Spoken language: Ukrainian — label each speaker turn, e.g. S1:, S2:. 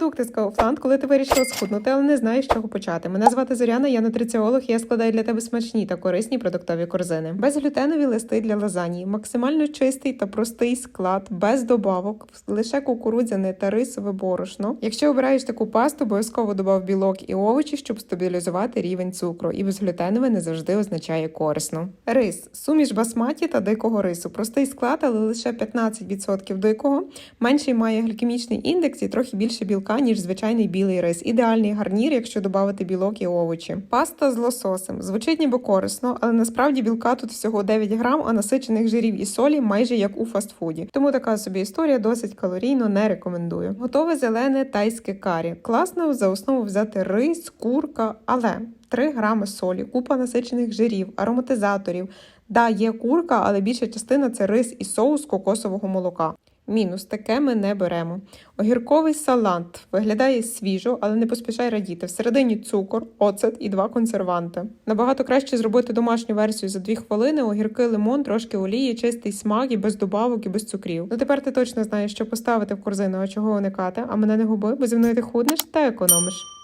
S1: продукти з Kaufland, коли ти вирішила схуднути, але не знаєш, з чого почати. Мене звати Зоряна, я нутриціолог, я складаю для тебе смачні та корисні продуктові корзини. Безглютенові листи для лазанії, максимально чистий та простий склад, без добавок, лише кукурудзяне та рисове борошно. Якщо обираєш таку пасту, обов'язково добав білок і овочі, щоб стабілізувати рівень цукру. І безглютенове не завжди означає корисно. Рис, суміш басматі та дикого рису. Простий склад, але лише 15% дикого. Менший має глікемічний індекс і трохи більше білка, ніж звичайний білий рис. Ідеальний гарнір, якщо додати білок і овочі. Паста з лососем. Звучить ніби корисно, але насправді білка тут всього 9 грам, а насичених жирів і солі майже як у фастфуді. Тому така собі історія досить калорійно не рекомендую. Готове зелене тайське карі. Класно за основу взяти рис, курка, але 3 грами солі, купа насичених жирів, ароматизаторів. Да, є курка, але більша частина це рис і соус кокосового молока. Мінус таке ми не беремо. Огірковий салат виглядає свіжо, але не поспішай радіти. Всередині цукор, оцет і два консерванти. Набагато краще зробити домашню версію за 2 хвилини. Огірки, лимон, трошки олії, чистий смак і без добавок і без цукрів. Ну тепер ти точно знаєш, що поставити в корзину, а чого уникати. А мене не губи, бо зі мною ти худнеш та економиш.